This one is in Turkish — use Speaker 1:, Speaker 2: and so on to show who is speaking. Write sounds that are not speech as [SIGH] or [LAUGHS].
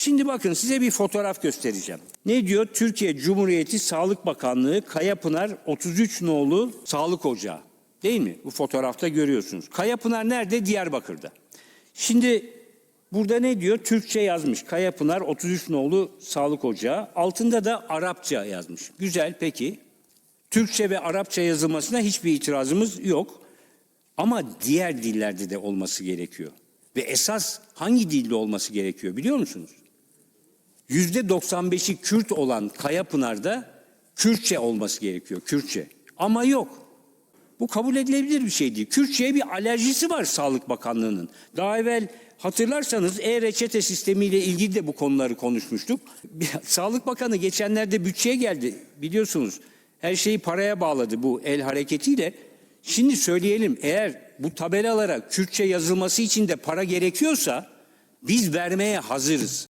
Speaker 1: Şimdi bakın size bir fotoğraf göstereceğim. Ne diyor? Türkiye Cumhuriyeti Sağlık Bakanlığı Kayapınar 33 nolu Sağlık Ocağı. Değil mi? Bu fotoğrafta görüyorsunuz. Kayapınar nerede? Diyarbakır'da. Şimdi burada ne diyor? Türkçe yazmış. Kayapınar 33 nolu Sağlık Ocağı. Altında da Arapça yazmış. Güzel peki. Türkçe ve Arapça yazılmasına hiçbir itirazımız yok. Ama diğer dillerde de olması gerekiyor. Ve esas hangi dilde olması gerekiyor biliyor musunuz? Yüzde 95'i Kürt olan Kayapınar'da Kürtçe olması gerekiyor. Kürtçe. Ama yok. Bu kabul edilebilir bir şey değil. Kürtçe'ye bir alerjisi var Sağlık Bakanlığı'nın. Daha evvel hatırlarsanız e-reçete sistemiyle ilgili de bu konuları konuşmuştuk. [LAUGHS] Sağlık Bakanı geçenlerde bütçeye geldi biliyorsunuz. Her şeyi paraya bağladı bu el hareketiyle. Şimdi söyleyelim eğer bu tabelalara Kürtçe yazılması için de para gerekiyorsa biz vermeye hazırız.